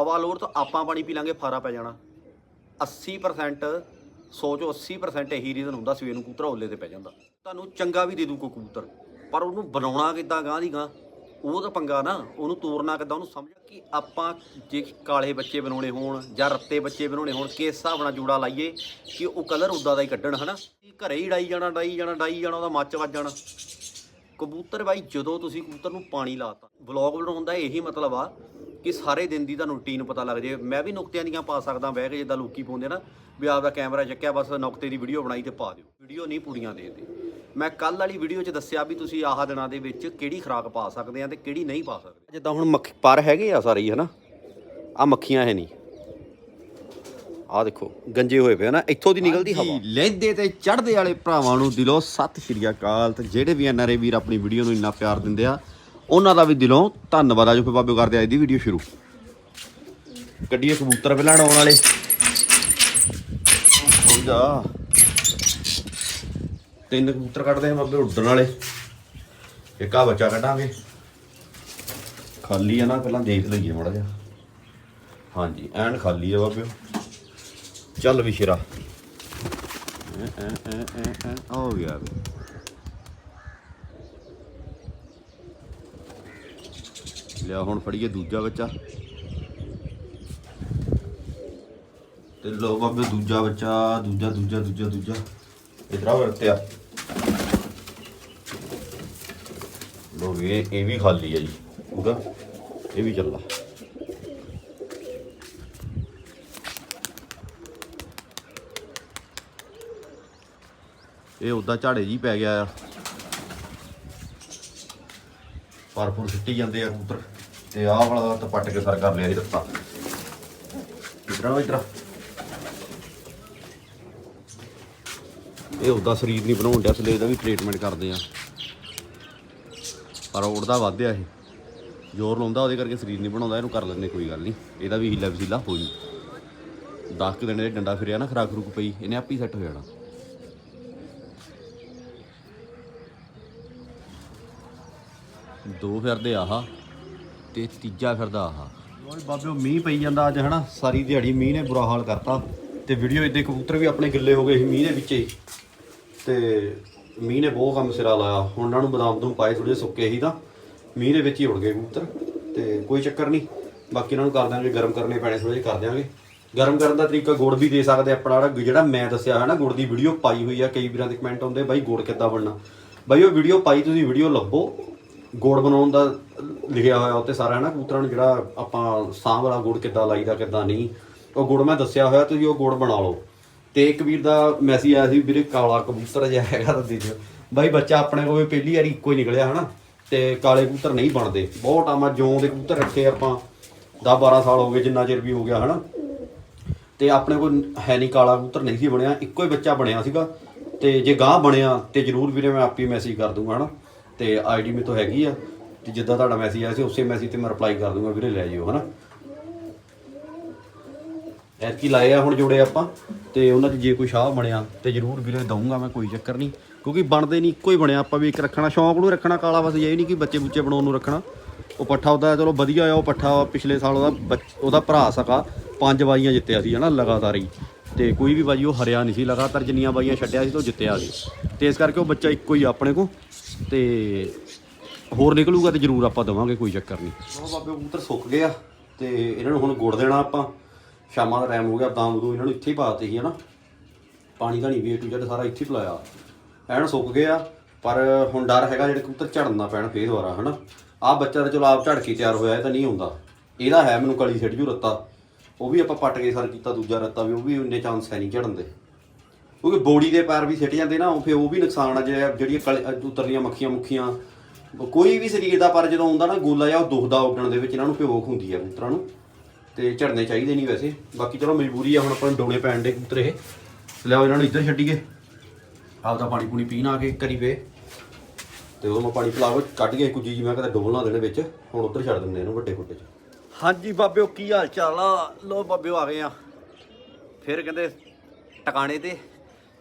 ਅਵਾਲੋਰ ਤੋਂ ਆਪਾਂ ਪਾਣੀ ਪੀ ਲਾਂਗੇ, ਫਾਰਾ ਪੈ ਜਾਣਾ। 80% 100 ਚੋਂ 80% ਇਹੀ ਰੀਜ਼ਨ ਹੁੰਦਾ, ਸਵੇਰ ਨੂੰ ਕੂਤਰਾ ਓਲੇ ਤੇ ਪੈ ਜਾਂਦਾ। ਤੁਹਾਨੂੰ ਚੰਗਾ ਵੀ ਦੇ ਦੂ ਕੋਈ ਕਬੂਤਰ, ਪਰ ਉਹਨੂੰ ਬਣਾਉਣਾ ਕਿੱਦਾਂ ਗਾਂ ਦੀ ਗਾਂ ਉਹ ਤਾਂ ਪੰਗਾ ਨਾ, ਉਹਨੂੰ ਤੋਰਨਾ ਕਿੱਦਾਂ, ਉਹਨੂੰ ਸਮਝ, ਕਿ ਆਪਾਂ ਜੇ ਕਾਲੇ ਬੱਚੇ ਬਣਾਉਣੇ ਹੋਣ, ਜਾਂ ਰੱਤੇ ਬੱਚੇ ਬਣਾਉਣੇ ਹੋਣ, ਕਿਸ ਹਿਸਾਬ ਨਾਲ ਜੋੜਾ ਲਾਈਏ, ਕਿ ਉਹ ਕਲਰ ਉਦਾਂ ਦਾ ਹੀ ਕੱਢਣ, ਹਨਾ? ਘਰੇ ਹੀ ਡਾਈ ਜਾਣਾ ਡਾਈ ਜਾਣਾ ਡਾਈ ਜਾਣਾ, ਉਹਦਾ ਮੱਚ ਵੱਜ ਜਾਣਾ। ਕਬੂਤਰ ਬਾਈ, ਜਦੋਂ ਤੁਸੀਂ ਕਬੂਤਰ ਨੂੰ ਪਾਣੀ ਲਾਤਾ ਵਲੌਗ ਬਣਾਉਣ ਦਾ ਇਹੀ ਮਤਲਬ ਆ ਕਿ ਸਾਰੇ ਦਿਨ ਦੀ ਤੁਹਾਨੂੰ ਰੁਟੀਨ ਪਤਾ ਲੱਗ ਜੇ। ਮੈਂ ਵੀ ਨੁਕਤਿਆਂ ਦੀਆਂ ਪਾ ਸਕਦਾ ਬਹਿ ਕੇ ਜਿੱਦਾਂ ਲੋਕੀ ਪਾਉਂਦੇ ਨਾ ਵੀ ਆਪਦਾ ਕੈਮਰਾ ਚੱਕਿਆ ਬਸ ਨੁਕਤੇ ਦੀ ਵੀਡੀਓ ਬਣਾਈ ਤੇ ਪਾ ਦਿਓ। ਵੀਡੀਓ ਨਹੀਂ ਪੂਰੀਆਂ ਦੇ ਦੇ। ਮੈਂ ਕੱਲ ਵਾਲੀ ਵੀਡੀਓ 'ਚ ਦੱਸਿਆ ਵੀ ਤੁਸੀਂ ਆਹ ਦਿਨਾਂ ਦੇ ਵਿੱਚ ਕਿਹੜੀ ਖੁਰਾਕ ਪਾ ਸਕਦੇ ਆ ਤੇ ਕਿਹੜੀ ਨਹੀਂ ਪਾ ਸਕਦੇ। ਜਿੱਦਾਂ ਹੁਣ ਮੱਖ ਪਰ ਹੈਗੇ ਆ ਸਾਰੇ ਹੀ ਹਨਾ? ਆ ਮੱਖੀਆਂ ਹੈ ਨਹੀਂ। ਆ ਦੇਖੋ ਗੰਜੇ ਹੋਏ ਪਏ ਆ ਨਾ ਇੱਥੋਂ ਦੀ ਨਿਕਲਦੀ ਹਵਾ। ਲੈਂਦੇ ਤੇ ਚੜ੍ਹਦੇ ਵਾਲੇ ਭਰਾਵਾਂ ਨੂੰ ਦਿਲੋਂ ਸਤਿ ਸ਼੍ਰੀ ਅਕਾਲ। ਤੇ ਜਿਹੜੇ ਵੀ ਐਨਆਰਏ ਵੀਰ ਆਪਣੀ ਵੀਡੀਓ ਨੂੰ ਇੰਨਾ ਪਿਆਰ ਦਿੰਦੇ ਆ ਉਹਨਾਂ ਦਾ ਵੀ ਦਿਲੋਂ ਧੰਨਵਾਦ ਆ ਜੋ ਫਿਰ ਬਾਬੇ ਕਰਦੇ ਅੱਜ ਦੀ ਵੀਡੀਓ ਸ਼ੁਰੂ ਕੱਢੀਏ ਕਬੂਤਰ ਪਹਿਲਾਂ ਉਡਾਉਣ ਵਾਲੇ ਹੋ ਜਾ ਤਿੰਨ ਕਬੂਤਰ ਕੱਢਦੇ ਆ ਬਾਬੇ ਉੱਡਣ ਵਾਲੇ ਇੱਕ ਆ ਬੱਚਾ ਕੱਢਾਂਗੇ ਖਾਲੀ ਆ ਨਾ ਪਹਿਲਾਂ ਦੇਖ ਲਈਏ ਮੜਾ ਜਿਹਾ ਹਾਂਜੀ ਐਨ ਖਾਲੀ ਆ ਬਾਬਿਓ ਚੱਲ ਵੀ ਸ਼ੇਰਾ ਐ ਐ ਐ ਐ ਆ ਹੋ ਗਿਆ ਵੀ ਲਿਆ, ਹੁਣ ਫੜੀਏ ਦੂਜਾ ਬੱਚਾ। ਤੇ ਲੋ ਬਾਬੇ, ਦੂਜਾ ਬੱਚਾ, ਦੂਜਾ ਦੂਜਾ ਦੂਜਾ ਦੂਜਾ। ਇਧਰ ਵਰਤਿਆ। ਲੋ ਵੀ, ਇਹ ਵੀ ਖਾਲੀ ਹੈ ਜੀ। ਪੂਰਾ ਇਹ ਵੀ ਚੱਲਾ ਇਹ ਉਦਾਂ ਝਾੜੇ ਜੀ ਪੈ ਗਿਆ ਆ। ਪਰਪੁਰ ਸਿੱਟੀ ਜਾਂਦੇ ਆ ਕਬੂਤਰ। ਤੇ ਆਹ ਵਾਲਾ ਤਾਂ ਪੱਟ ਕੇ ਸਰ ਕਰ ਲਿਆ ਸੀ ਰੱਤਾ ਇਧਰ ਆ। ਇਹ ਉਦਾਂ ਸਰੀਰ ਨਹੀਂ ਬਣਾਉਣ ਡਿਆ, ਥਲੇ ਇਹਦਾ ਵੀ ਟ੍ਰੀਟਮੈਂਟ ਕਰਦੇ ਆ। ਪਰ ਉੜਦਾ ਵੱਧਿਆ ਇਹ। ਜ਼ੋਰ ਲਾਉਂਦਾ, ਉਹਦੇ ਕਰਕੇ ਸਰੀਰ ਨਹੀਂ ਬਣਾਉਂਦਾ, ਇਹਨੂੰ ਕਰ ਲੈਂਦੇ ਕੋਈ ਗੱਲ ਨਹੀਂ। ਇਹਦਾ ਵੀ ਹੀਲਾ ਵਸੀਲਾ ਹੋ ਜੂ। 10 ਕੁ ਦਿਨ ਇਹ ਡੰਡਾ ਫਿਰਿਆ ਨਾ, ਖਰਾਕ ਖਰੂਕ ਪਈ, ਇਹਨੇ ਆਪ ਹੀ ਸੈੱਟ ਹੋ ਜਾਣਾ। ਦੋ ਫਿਰਦੇ ਆਹਾ। ਤੇ ਤੀਜਾ ਫਿਰਦਾ ਆਹ। ਓਏ ਬਾਬਿਓ, ਮੀਂਹ ਪਈ ਜਾਂਦਾ ਅੱਜ, ਹਨਾ? ਸਾਰੀ ਦਿਹਾੜੀ ਮੀਂਹ ਨੇ ਬੁਰਾ ਹਾਲ ਕਰਤਾ। ਤੇ ਵੀਡੀਓ ਇੱਦੇ ਕਬੂਤਰ ਵੀ ਆਪਣੇ ਗਿੱਲੇ ਹੋ ਗਏ ਸੀ, ਮੀਂਹ ਦੇ ਵਿੱਚ। ਹੀ ਤੇ ਮੀਂਹ ਨੇ ਬਹੁਤ ਕੰਮ ਸਿਰਾ ਲਾਇਆ। ਹੁਣ ਉਹਨਾਂ ਨੂੰ ਬਦਾਮ ਦੂਮ ਪਾਏ ਥੋੜੇ ਸੁੱਕੇ ਸੀ ਤਾਂ ਮੀਂਹ ਦੇ ਵਿੱਚ ਹੀ ਉੜ ਗਏ ਕਬੂਤਰ। ਤੇ ਕੋਈ ਚੱਕਰ ਨਹੀਂ। ਬਾਕੀ ਇਹਨਾਂ ਨੂੰ ਕਰ ਦਾਂਗੇ ਗਰਮ ਕਰਨੇ ਪੈਣੇ ਥੋੜੇ ਕਰ ਦਿਆਂਗੇ। ਗਰਮ ਕਰਨ ਦਾ ਤਰੀਕਾ ਗੁੜ ਵੀ ਦੇ ਸਕਦੇ ਆਪਣਾ ਜਿਹੜਾ ਮੈਂ ਦੱਸਿਆ ਹੈ ਨਾ, ਗੁੜ ਦੀ ਵੀਡੀਓ ਪਾਈ ਹੋਈ ਆ। ਕਈ ਵੀਰਾਂ ਦੇ ਕਮੈਂਟ ਆਉਂਦੇ ਬਾਈ ਗੁੜ ਕਿੱਦਾਂ ਬਣਨਾ? ਬਾਈ ਉਹ ਵੀਡੀਓ ਪਾਈ ਤੁਸੀਂ ਵੀਡੀਓ ਲੱਭੋ। ਗੁੜ ਬਣਾਉਣ ਦਾ ਲਿਖਿਆ ਹੋਇਆ ਉੱਤੇ ਸਾਰਾ ਹੈ ਨਾ ਕਬੂਤਰਾਂ ਨੂੰ ਜਿਹੜਾ ਆਪਾਂ ਸਾਹ ਵਾਲਾ ਗੁੜ ਕਿੱਦਾਂ ਲਾਈਦਾ, ਕਿੱਦਾਂ ਨਹੀਂ, ਉਹ ਗੁੜ ਮੈਂ ਦੱਸਿਆ ਹੋਇਆ, ਤੁਸੀਂ ਉਹ ਗੁੜ ਬਣਾ ਲਓ। ਤੇ ਇੱਕ ਵੀਰ ਦਾ ਮੈਸੇਜ ਆਇਆ ਸੀ, ਵੀਰੇ ਕਾਲਾ ਕਬੂਤਰ ਜਿਹਾ ਹੈਗਾ ਤਾਂ ਦੇ ਦਿਓ। ਬਾਈ, ਬੱਚਾ ਆਪਣੇ ਕੋਲ ਵੀ ਪਹਿਲੀ ਵਾਰੀ ਇੱਕੋ ਹੀ ਨਿਕਲਿਆ, ਹਨਾ, ਤੇ ਕਾਲੇ ਕਬੂਤਰ ਨਹੀਂ ਬਣਦੇ। ਬਹੁਤ ਆਮਾ ਜੋਂ ਦੇ ਕਬੂਤਰ ਰੱਖੇ ਆਪਾਂ 10 12 ਸਾਲ ਹੋ ਗਏ, ਜਿੰਨਾ ਚਿਰ ਵੀ ਹੋ ਗਿਆ, ਹਨਾ। ਤੇ ਆਪਣੇ ਕੋਲ ਹੈ ਨਹੀਂ ਕਾਲਾ ਕਬੂਤਰ, ਨਹੀਂ ਸੀ ਬਣਿਆ, ਇੱਕੋ ਹੀ ਬੱਚਾ ਬਣਿਆ ਸੀਗਾ। ਤੇ ਜੇ ਗਾਹ ਬਣਿਆ, ਤੇ ਜਰੂਰ ਵੀਰੇ ਮੈਂ ਆਪੇ ਮੈਸੇਜ ਕਰ ਦੂੰਗਾ, ਹਨਾ। ਤੇ ਆਈਡੀ ਮੇ ਤੋਂ ਹੈਗੀ ਆ ਤੇ ਜਿੱਦਾਂ ਤੁਹਾਡਾ ਮੈਸੇਜ ਆਇਆ ਸੀ, ਉਸੇ ਮੈਸੇਜ ਤੇ ਮੈਂ ਰਿਪਲਾਈ ਕਰ ਦੂੰਗਾ ਵੀਰੇ, ਲੈ ਜਿਓ, ਹਨਾ? ਐਤਕੀ ਲਾਏ ਆ ਹੁਣ ਜੋੜੇ ਆਪਾਂ ਤੇ ਉਹਨਾਂ 'ਚ ਜੇ ਕੋਈ ਸ਼ਾਹ ਬਣਿਆ ਤੇ ਜਰੂਰ ਵੀਰੇ ਦਊਂਗਾ ਮੈਂ, ਕੋਈ ਚੱਕਰ ਨਹੀਂ। ਕਿਉਂਕਿ ਬਣਦੇ ਨਹੀਂ, ਇੱਕੋ ਹੀ ਬਣਿਆ ਆਪਾਂ ਵੀ ਇੱਕ ਰੱਖਣਾ, ਸ਼ੌਂਕ ਨੂੰ ਰੱਖਣਾ ਕਾਲਾ ਬਸ, ਇਹ ਨਹੀਂ ਕਿ ਬੱਚੇ ਬੁੱਚੇ ਬਣਾਉਣ ਨੂੰ ਰੱਖਣਾ। ਉਹ ਪੱਠਾ ਉਹਦਾ ਚਲੋ ਵਧੀਆ ਆ, ਉਹ ਪੱਠਾ ਪਿਛਲੇ ਸਾਲ ਉਹਦਾ ਬੱਚ- ਉਹਦਾ ਭਰਾ ਸਕਾ, ਪੰਜ ਬਾਜ਼ੀਆਂ ਜਿੱਤਿਆ ਸੀ, ਹਨਾ, ਲਗਾਤਾਰ ਹੀ। ਤੇ ਕੋਈ ਵੀ ਬਾਜੀ ਉਹ ਹਰਿਆ ਨਹੀਂ ਸੀ, ਲਗਾਤਾਰ ਜਿੰਨੀਆਂ ਬਾਈਆਂ ਛੱਡਿਆ ਸੀ, ਤੇ ਉਹ ਜਿੱਤਿਆ ਸੀ। ਤੇ ਇਸ ਕਰਕੇ ਉਹ ਬੱਚਾ ਇੱਕੋ ਹੀ ਆ ਆਪਣੇ ਕੋ ਤੇ ਹੋਰ ਨਿਕਲੂਗਾ ਤੇ ਜਰੂਰ ਆਪਾਂ ਦਵਾਂਗੇ, ਕੋਈ ਚੱਕਰ ਨਹੀਂ। ਉਹ ਬਾਬੇ, ਕਬੂਤਰ ਸੁੱਕ ਗਏ ਆ ਤੇ ਇਹਨਾਂ ਨੂੰ ਹੁਣ ਗੁੜ ਦੇਣਾ ਆਪਾਂ। ਸ਼ਾਮਾਂ ਦਾ ਟਾਈਮ ਹੋ ਗਿਆ ਤਾਂ ਉਦੋਂ ਇਹਨਾਂ ਨੂੰ ਇੱਥੇ ਹੀ ਪਾਤੇ ਸੀ, ਹਨਾ। ਪਾਣੀ ਦਾ ਨਹੀਂ ਵੀ ਟੂ ਜਦ ਸਾਰਾ ਇੱਥੇ ਹੀ ਪਿਲਾਇਆ। ਐਨ ਸੁੱਕ ਗਏ ਆ ਪਰ ਹੁਣ ਡਰ ਹੈਗਾ ਜਿਹੜੇ ਕਬੂਤਰ ਝੜਨ ਨਾ ਪੈਣ ਫੇਰ ਦੁਬਾਰਾ, ਹਨਾ। ਆਹ ਬੱਚਾ ਤਾਂ ਚਲੋ ਆਪ ਝੜ ਕੇ ਤਿਆਰ ਹੋਇਆ, ਇਹ ਤਾਂ ਨਹੀਂ ਹੁੰਦਾ। ਇਹਦਾ ਹੈ ਮੈਨੂੰ ਕਲੀ ਸਿੱਟ ਜੂ ਰੱਤਾ। ਉਹ ਵੀ ਆਪਾਂ ਪੱਟ ਕੇ ਸਰ ਕੀਤਾ, ਦੂਜਾ ਰੱਤਾ ਵੀ, ਉਹ ਵੀ ਇੰਨੇ ਚਾਂਸ ਹੈ ਨਹੀਂ ਝੜਨ ਦੇ। ਕਿਉਂਕਿ ਬੋੜੀ ਦੇ ਪੈਰ ਵੀ ਸਿੱਟ ਜਾਂਦੇ ਨਾ, ਉਹ ਫੇ ਉਹ ਵੀ ਨੁਕਸਾਨ ਆ ਜਿਹੜਾ ਜਿਹੜੀਆਂ ਕਲ- ਉਤਰਦੀਆਂ ਮੱਖੀਆਂ ਮੁੱਖੀਆਂ। ਕੋਈ ਵੀ ਸਰੀਰ ਦਾ ਪਰ ਜਦੋਂ ਆਉਂਦਾ ਨਾ ਗੋਲਾ ਜਾਂ ਉਹ ਦੁਖਦਾ ਉੱਡਣ ਦੇ ਵਿੱਚ, ਇਹਨਾਂ ਨੂੰ ਭਿਓਖ ਹੁੰਦੀ ਆ ਕਬੂਤਰਾਂ ਨੂੰ। ਤੇ ਝੜਨੇ ਚਾਹੀਦੇ ਨਹੀਂ ਵੈਸੇ। ਬਾਕੀ ਚਲੋ ਮਜਬੂਰੀ ਆ, ਹੁਣ ਆਪਾਂ ਨੂੰ ਡੋਲੇ ਪੈਣ ਦੇ ਕਬੂਤਰ ਇਹ। ਲਿਆਓ ਇਹਨਾਂ ਨੂੰ ਇੱਧਰ ਛੱਡੀਏ। ਆਪਦਾ ਪਾਣੀ ਪੂਣੀ ਪੀਣ ਆ ਕੇ ਕਰੀ ਵੇ ਤੇ ਉਹ ਮੈਂ ਪਾਣੀ ਪਿਲਾਵੋ ਕੱਢ ਕੇ ਕੁਝ ਜੀ ਮੈਂ ਕਹਿੰਦਾ ਡੋਲ ਨਾ ਦੇਣੇ ਵਿੱਚ। ਹੁਣ ਉੱਧਰ ਛੱਡ ਦਿੰਦੇ ਇਹਨੂੰ ਵੱਡੇ ਖੁੱਡੇ 'ਚ। ਹਾਂਜੀ ਬਾਬਿਓ, ਕੀ ਹਾਲ ਚਾਲ ਆ? ਲੋ ਬਾਬਿਓ ਆ ਗਏ ਆ। ਫਿਰ ਕਹਿੰਦੇ ਟਿਕਾਣੇ ਤੇ।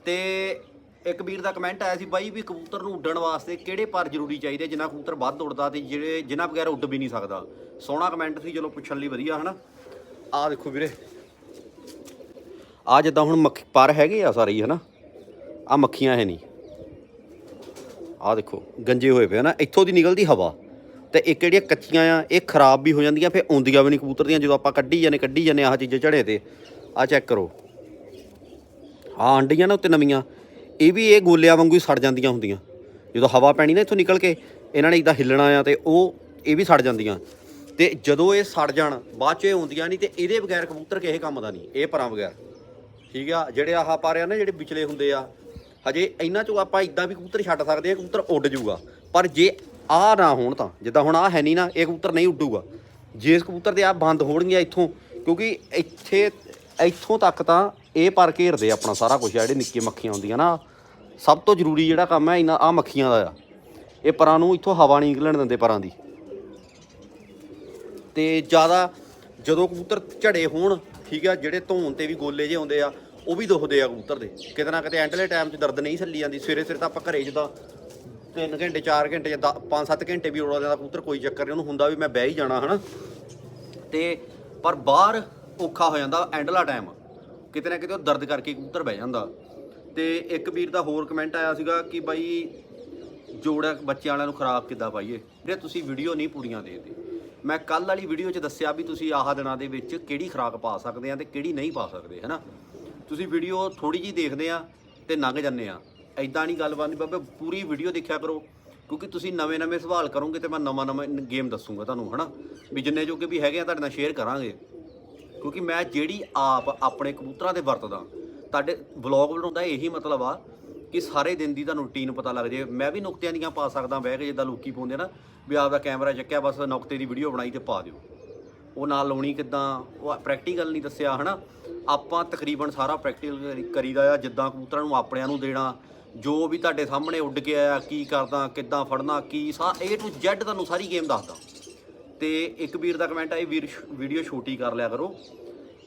ਤੇ ਇੱਕ ਵੀਰ ਦਾ ਕਮੈਂਟ ਆਇਆ ਸੀ ਬਾਈ ਵੀ ਕਬੂਤਰ ਨੂੰ ਉੱਡਣ ਵਾਸਤੇ ਕਿਹੜੇ ਪਰ ਜ਼ਰੂਰੀ ਚਾਹੀਦੇ ਜਿੰਨਾ ਕਬੂਤਰ ਵੱਧ ਉੱਡਦਾ ਤੇ ਜਿਹੜੇ ਜਿੰਨਾ ਬਗੈਰ ਉੱਡ ਵੀ ਨਹੀਂ ਸਕਦਾ। ਸੋਹਣਾ ਕਮੈਂਟ ਸੀ, ਚਲੋ ਪੁੱਛਣ ਲਈ ਵਧੀਆ, ਹਨਾ? ਆਹ ਦੇਖੋ ਵੀਰੇ। ਆ ਜਿੱਦਾਂ ਹੁਣ ਮੱਖ ਪਰ ਹੈਗੇ ਆ ਸਾਰੇ ਹੀ, ਹਨਾ? ਆ ਮੱਖੀਆਂ ਹੈ ਨਹੀਂ। ਆ ਦੇਖੋ, ਗੰਜੇ ਹੋਏ ਪਏ ਆ ਨਾ, ਇੱਥੋਂ ਦੀ ਨਿਕਲਦੀ ਹਵਾ। ਤੇ ਇਹ ਜਿਹੜੀਆਂ ਕੱਚੀਆਂ ਆ, ਇਹ ਖਰਾਬ ਵੀ ਹੋ ਜਾਂਦੀਆਂ, ਫਿਰ ਆਉਂਦੀਆਂ ਵੀ ਨਹੀਂ ਕਬੂਤਰ ਦੀਆਂ, ਜਦੋਂ ਆਪਾਂ ਕੱਢੀ ਜਾਂਦੇ ਕੱਢੀ ਜਾਂਦੇ ਆਹ ਚੀਜ਼ਾਂ ਝੜੇ ਤੇ। ਆ ਚੈੱਕ ਕਰੋ। ਆ ਅੰਡੀਆਂ ਨਾ ਉੱਤੇ ਨਵੀਆਂ, ਇਹ ਵੀ ਇਹ ਗੋਲਿਆਂ ਵਾਂਗੂ ਹੀ ਸੜ ਜਾਂਦੀਆਂ ਹੁੰਦੀਆਂ। ਜਦੋਂ ਹਵਾ ਪੈਣੀ ਨਾ ਇੱਥੋਂ ਨਿਕਲ ਕੇ, ਇਹਨਾਂ ਨੇ ਇਦਾਂ ਹਿੱਲਣਾ ਆ ਤੇ ਉਹ, ਇਹ ਵੀ ਸੜ ਜਾਂਦੀਆਂ। ਤੇ ਜਦੋਂ ਇਹ ਸੜ ਜਾਣ, ਬਾਅਦ ਚ ਇਹ ਆਉਂਦੀਆਂ ਨਹੀਂ ਤੇ ਇਹਦੇ ਬਗੈਰ ਕਬੂਤਰ ਕਿਸੇ ਕੰਮ ਦਾ ਨਹੀਂ, ਇਹ ਪਰਾਂ ਬਗੈਰ। ਠੀਕ ਆ, ਜਿਹੜੇ ਆਹ ਪਾ ਰਿਆ ਨਾ, ਜਿਹੜੇ ਵਿਚਲੇ ਹੁੰਦੇ ਆ, ਹਜੇ ਇਹਨਾਂ ਚੋਂ ਆਪਾਂ ਇਦਾਂ ਵੀ ਕਬੂਤਰ ਛੱਡ ਸਕਦੇ ਆ, ਕਬੂਤਰ ਉੱਡ ਜਾਊਗਾ। ਪਰ ਜੇ ਆਹ ਨਾ ਹੋਣ ਤਾਂ, ਜਿੱਦਾਂ ਹੁਣ ਆਹ ਹੈ ਨਹੀਂ ਨਾ, ਇਹ ਕਬੂਤਰ ਨਹੀਂ ਉੱਡੂਗਾ। ਜੇ ਇਸ ਕਬੂਤਰ ਦੇ ਆ ਬੰਦ ਹੋਣਗੀਆਂ ਇੱਥੋਂ, ਕਿਉਂਕਿ ਇੱਥੇ, ਇੱਥੋਂ ਤੱਕ ਤਾਂ ਇਹ ਪਰ ਘੇਰਦੇ ਆ ਆਪਣਾ ਸਾਰਾ ਕੁਝ ਜਿਹੜੇ ਨਿੱਕੇ ਮੱਖੀਆਂ ਹੁੰਦੀਆਂ ਨਾ, ਸਭ ਤੋਂ ਜ਼ਰੂਰੀ ਜਿਹੜਾ ਕੰਮ ਹੈ ਇਹਨਾਂ ਆ ਮੱਖੀਆਂ ਦਾ ਆ। ਇਹ ਪਰਾਂ ਨੂੰ ਇੱਥੋਂ ਹਵਾ ਨਹੀਂ ਨਿਕਲਣ ਦਿੰਦੇ ਪਰਾਂ ਦੀ। ਤੇ ਜ਼ਿਆਦਾ ਜਦੋਂ ਕਬੂਤਰ ਝੜੇ ਹੋਣ, ਠੀਕ ਆ, ਜਿਹੜੇ ਧੋਣ ਤੇ ਵੀ ਗੋਲੇ ਜੇ ਆਉਂਦੇ ਆ, ਉਹ ਵੀ ਦੁਖਦੇ ਆ ਕਬੂਤਰ ਦੇ। ਕਿਤੇ ਨਾ ਕਿਤੇ ਐਂਡਲੇ ਟਾਈਮ 'ਚ ਦਰਦ ਨਹੀਂ ਸੱਲੀ ਜਾਂਦੀ। ਸਵੇਰੇ ਸਵੇਰੇ ਤਾਂ ਆਪਾਂ ਘਰੇ ਜਿੱਦਾਂ 3 ਘੰਟੇ 4 ਘੰਟੇ ਜਾਂ 5-7 ਘੰਟੇ ਵੀ ਉਡਾ ਜਾਂਦਾ ਕਬੂਤਰ, ਕੋਈ ਚੱਕਰ ਨਹੀਂ, ਉਹਨੂੰ ਹੁੰਦਾ ਵੀ ਮੈਂ ਬਹਿ ਹੀ ਜਾਣਾ, ਹਨਾ। ਤੇ ਪਰ ਬਾਹਰ ਔਖਾ ਹੋ ਜਾਂਦਾ ਐਂਡਲਾ ਟਾਈਮ ਕਿਤੇ ਨਾ ਕਿਤੇ ਉਹ ਦਰਦ ਕਰਕੇ ਕਬੂਤਰ ਬਹਿ ਜਾਂਦਾ। ਤੇ ਇੱਕ ਵੀਰ ਦਾ ਹੋਰ ਕਮੈਂਟ ਆਇਆ ਸੀਗਾ ਕਿ ਬਾਈ ਜੋੜਾ ਬੱਚਿਆਂ ਵਾਲਿਆਂ ਨੂੰ ਖਰਾਕ ਕਿੱਦਾਂ ਪਾਈਏ? ਵੀਰੇ, ਤੁਸੀਂ ਵੀਡੀਓ ਨਹੀਂ ਪੂਰੀਆਂ ਦੇਖਦੇ। ਮੈਂ ਕੱਲ ਵਾਲੀ ਵੀਡੀਓ 'ਚ ਦੱਸਿਆ ਵੀ ਤੁਸੀਂ ਆਹ ਦਿਨਾਂ ਦੇ ਵਿੱਚ ਕਿਹੜੀ ਖਰਾਕ ਪਾ ਸਕਦੇ ਆ ਤੇ ਕਿਹੜੀ ਨਹੀਂ ਪਾ ਸਕਦੇ, ਹੈਨਾ? ਤੁਸੀਂ ਵੀਡੀਓ ਥੋੜੀ ਜੀ ਦੇਖਦੇ ਆ ਤੇ ਲੰਘ ਜਾਂਦੇ ਆ। ਐਦਾਂ ਨਹੀਂ ਗੱਲ ਬਣਦੀ, ਬਾਬੇ, ਪੂਰੀ ਵੀਡੀਓ ਦੇਖਿਆ ਕਰੋ। ਕਿਉਂਕਿ ਤੁਸੀਂ ਨਵੇਂ-ਨਵੇਂ ਸਵਾਲ ਕਰੋਗੇ ਤੇ ਮੈਂ ਨਵਾਂ-ਨਵਾਂ ਗੇਮ ਦੱਸੂਗਾ ਤੁਹਾਨੂੰ, ਹਨਾ? ਵੀ ਜਿੰਨੇ ਜੋਗੇ ਵੀ ਹੈਗੇ ਆ, ਤੁਹਾਡੇ ਨਾਲ ਸ਼ੇਅਰ ਕਰਾਂਗੇ। ਕਿਉਂਕਿ ਮੈਂ ਜਿਹੜੀ ਆਪ ਆਪਣੇ ਕਬੂਤਰਾਂ 'ਤੇ ਵਰਤਦਾ, ਤੁਹਾਡੇ ਵਲੌਗ ਬਣਾਉਂਦਾ ਇਹੀ ਮਤਲਬ ਆ ਕਿ ਸਾਰੇ ਦਿਨ ਦੀ ਤੁਹਾਨੂੰ ਰੁਟੀਨ ਪਤਾ ਲੱਗ ਜੇ। ਮੈਂ ਵੀ ਨੁਕਤਿਆਂ ਦੀਆਂ ਪਾ ਸਕਦਾ, ਬਹਿ ਕੇ ਜਿੱਦਾਂ ਲੋਕੀ ਪਾਉਂਦੇ ਨਾ, ਵੀ ਆਪਦਾ ਕੈਮਰਾ ਚੱਕਿਆ, ਬਸ ਨੁਕਤੇ ਦੀ ਵੀਡੀਓ ਬਣਾਈ ਤੇ ਪਾ ਦਿਓ। ਉਹ ਨਾਲ ਲਾਉਣੀ ਕਿੱਦਾਂ, ਉਹ ਪ੍ਰੈਕਟੀਕਲ ਨਹੀਂ ਦੱਸਿਆ, ਹਨਾ? ਆਪਾਂ ਤਕਰੀਬਨ ਸਾਰਾ ਪ੍ਰੈਕਟੀਕਲ ਕਰੀਦਾ ਆ, ਜਿੱਦਾਂ ਕਬੂਤਰਾਂ ਨੂੰ ਆਪਣਿਆਂ ਨੂੰ ਦੇਣਾ, ਜੋ ਵੀ ਤੁਹਾਡੇ ਸਾਹਮਣੇ ਉੱਡ ਕੇ ਆਇਆ, ਕੀ ਕਰਦਾ, ਕਿੱਦਾਂ ਫੜਨਾ, ਕੀ ਸਾ, A to Z ਤੁਹਾਨੂੰ ਸਾਰੀ ਗੇਮ ਦੱਸਦਾ। ਤੇ ਇੱਕ ਵੀਰ ਦਾ ਕਮੈਂਟ ਆਈ ਵੀਰ ਵੀਡੀਓ ਛੋਟੀ ਕਰ ਲਿਆ ਕਰੋ।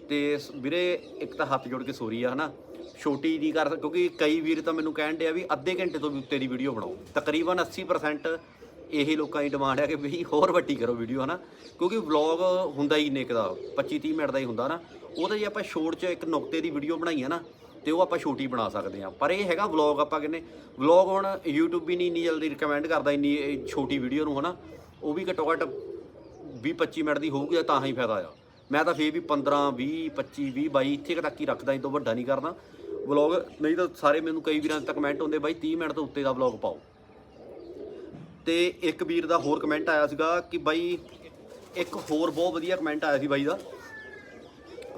ਤੇ ਵੀਰੇ, ਇੱਕ ਤਾਂ ਹੱਥ ਜੋੜ ਕੇ ਸੋਰੀ ਆ, ਹਨਾ? ਛੋਟੀ ਦੀ ਕਰ, ਕਿਉਂਕਿ ਕਈ ਵੀਰ ਤਾਂ ਮੈਨੂੰ ਕਹਿਣ ਡਿਆ ਵੀ ਅੱਧੇ ਘੰਟੇ ਤੋਂ ਵੀ ਉੱਤੇ ਦੀ ਵੀਡੀਓ ਬਣਾਓ। ਤਕਰੀਬਨ 80% ਇਹੀ ਲੋਕਾਂ ਦੀ ਡਿਮਾਂਡ ਹੈ ਕਿ ਵੀ ਹੋਰ ਵੱਡੀ ਕਰੋ ਵੀਡੀਓ, ਹਨਾ? ਕਿਉਂਕਿ ਵਲੌਗ ਹੁੰਦਾ ਹੀ ਨਿੱਕ ਦਾ 25 30 ਮਿੰਟ ਦਾ ਹੀ ਹੁੰਦਾ ਨਾ ਉਹਦੇ ਤਾਂ ਜੇ ਆਪਾਂ ਸ਼ੋਰਟ 'ਚ ਇੱਕ ਨੁਕਤੇ ਦੀ ਵੀਡੀਓ ਬਣਾਈ ਹੈ ਨਾ, ਤੇ ਉਹ ਆਪਾਂ ਛੋਟੀ ਬਣਾ ਸਕਦੇ ਹਾਂ ਪਰ ਇਹ ਹੈਗਾ ਵਲੌਗ ਆਪਾਂ ਕਹਿੰਦੇ ਵਲੌਗ ਹੁਣ YouTube ਵੀ ਨਹੀਂ ਇੰਨੀ ਜਲਦੀ ਰਿਕਮੈਂਡ ਕਰਦਾ, ਇੰਨੀ ਛੋਟੀ ਵੀਡੀਓ ਨੂੰ, ਹਨਾ? ਉਹ ਵੀ ਘੱਟੋ ਘੱਟ 20 25 ਮਿੰਟ ਦੀ ਹੋਊਗੀ ਤਾਂ ਹੀ ਫਾਇਦਾ ਆ। ਮੈਂ ਤਾਂ ਫੇਰ ਵੀ 15 20 25 20 22 ਇੱਥੇ ਕੁ ਤੱਕ ਹੀ ਰੱਖਦਾ ਇਹ ਤੋਂ ਵੱਡਾ ਨਹੀਂ ਕਰਦਾ। ਵਲੌਗ, ਨਹੀਂ ਤਾਂ ਸਾਰੇ ਮੈਨੂੰ ਕਈ ਵੀਰਾਂ ਤੱਕ ਕਮੈਂਟ ਹੁੰਦੇ ਬਾਈ 30 ਮਿੰਟ ਤੋਂ ਉੱਤੇ ਦਾ ਵਲੌਗ ਪਾਓ। ਤੇ ਇੱਕ ਵੀਰ ਦਾ ਹੋਰ ਕਮੈਂਟ ਆਇਆ ਸੀਗਾ ਕਿ ਬਾਈ ਇੱਕ ਹੋਰ ਬਹੁਤ ਵਧੀਆ ਕਮੈਂਟ ਆਇਆ ਸੀ ਬਾਈ ਦਾ।